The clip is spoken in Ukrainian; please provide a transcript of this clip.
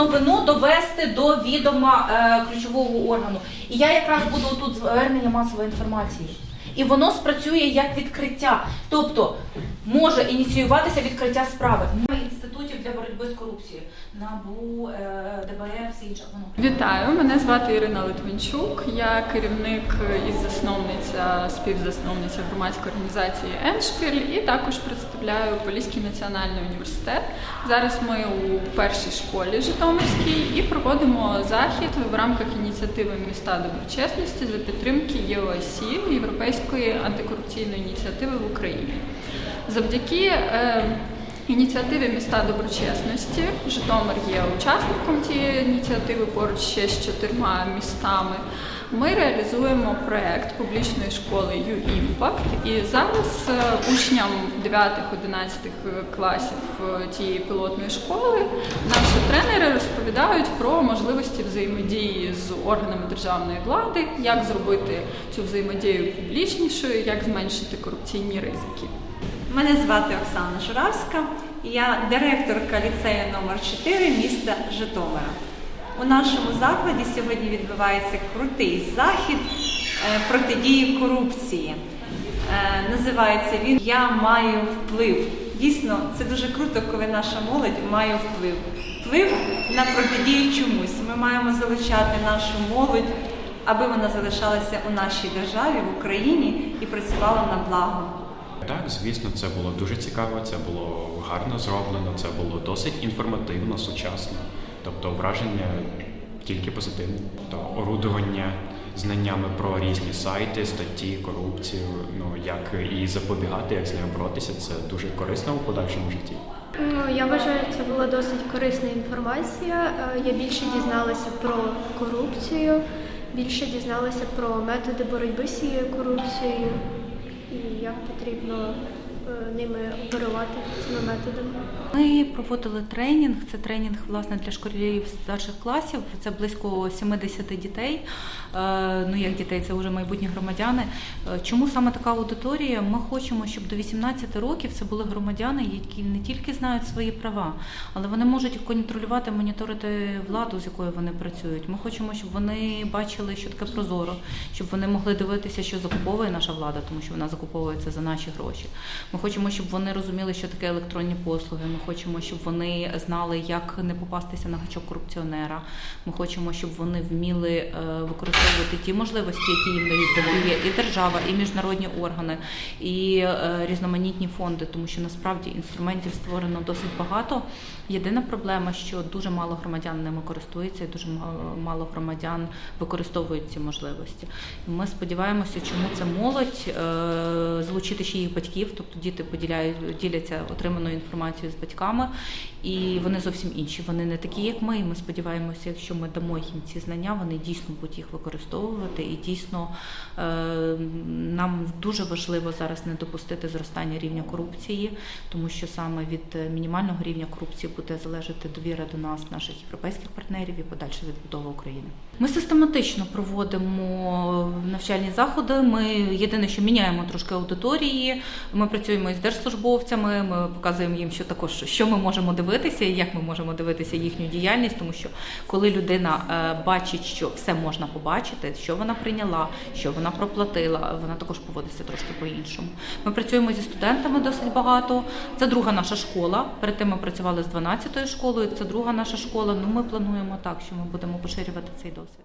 новину довести до відома е, ключового органу. І я якраз буду тут звернення масової інформації. І воно спрацює як відкриття. Тобто може ініціюватися відкриття справи. Інститутів для боротьби з корупцією. НАБУ, е, ДБР, все інше. Вітаю, мене звати Ірина Литвинчук. Я керівник і засновниця, співзасновниця громадської організації Еншпіль і також представляю Поліський національний університет. Зараз ми у першій школі Житомирській і проводимо захід в рамках ініціативи міста доброчесності за підтримки ЄОСІ Європейської антикорупційної ініціативи в Україні. Завдяки е, Ініціативи міста доброчесності Житомир є учасником цієї ініціативи поруч ще з чотирма містами. Ми реалізуємо проект публічної школи U-Impact і зараз е, учням 9-11 класів е, цієї пілотної школи наші тренери розповідають про можливості взаємодії з органами державної влади, як зробити цю взаємодію публічнішою, як зменшити корупційні ризики. Мене звати Оксана Журавська, я директорка ліцею номер 4 міста Житомира. У нашому закладі сьогодні відбувається крутий захід е, протидії корупції. Е, Називається він Я маю вплив. Дійсно, це дуже круто, коли наша молодь має вплив. Вплив на протидію чомусь. Ми маємо залучати нашу молодь, аби вона залишалася у нашій державі, в Україні і працювала на благо. Так, звісно, це було дуже цікаво, це було гарно зроблено, це було досить інформативно, сучасно. Тобто враження тільки позитивне. Тобто орудування знаннями про різні сайти, статті, корупцію, ну як і запобігати, як з нею боротися, це дуже корисно у подальшому житті. Ну, я вважаю, це була досить корисна інформація. Е, Я більше дізналася про корупцію, більше дізналася про методи боротьби з цією корупцією і як потрібно ними оперувати цими методами. Ми проводили тренінг. Це тренінг власне для школярів старших класів. Це близько 70 дітей. Е, Ну як дітей, це вже майбутні громадяни. Е, Чому саме така аудиторія? Ми хочемо, щоб до 18 років це були громадяни, які не тільки знають свої права, але вони можуть контролювати, моніторити владу, з якою вони працюють. Ми хочемо, щоб вони бачили, що таке прозоро, щоб вони могли дивитися, що закуповує наша влада, тому що вона закуповується за наші гроші. Ми хочемо, щоб вони розуміли, що таке електронні послуги. Ми хочемо, щоб вони знали, як не попастися на гачок корупціонера. Ми хочемо, щоб вони вміли е, використовувати ті можливості, які їм дають дає і держава, і міжнародні органи, і е, різноманітні фонди, тому що насправді інструментів створено досить багато. Єдина проблема, що дуже мало громадян ними користуються, і дуже мало- мало громадян використовують ці можливості. Ми сподіваємося, чому це молодь е, залучити ще їх батьків, тобто діти поділяють діляться отриманою інформацією з батьками, і вони зовсім інші. Вони не такі, як ми. І ми сподіваємося, якщо ми дамо їм ці знання, вони дійсно будуть їх використовувати. І дійсно е, нам дуже важливо зараз не допустити зростання рівня корупції, тому що саме від е, мінімального рівня корупції буде залежати довіра до нас, наших європейських партнерів і подальша відбудова України. Ми систематично проводимо навчальні заходи. Ми єдине, що міняємо трошки аудиторії. Ми працюємо із держслужбовцями. Ми показуємо їм, що також що ми можемо дивитися, і як ми можемо дивитися їхню діяльність, тому що коли людина е, бачить, що все можна побачити, що вона прийняла, що вона проплатила, вона також поводиться трошки по-іншому. Ми працюємо зі студентами досить багато. Це друга наша школа. Перед тим ми працювали з 12-ю школою. Це друга наша школа. Ну ми плануємо так, що ми будемо поширювати цей досвід.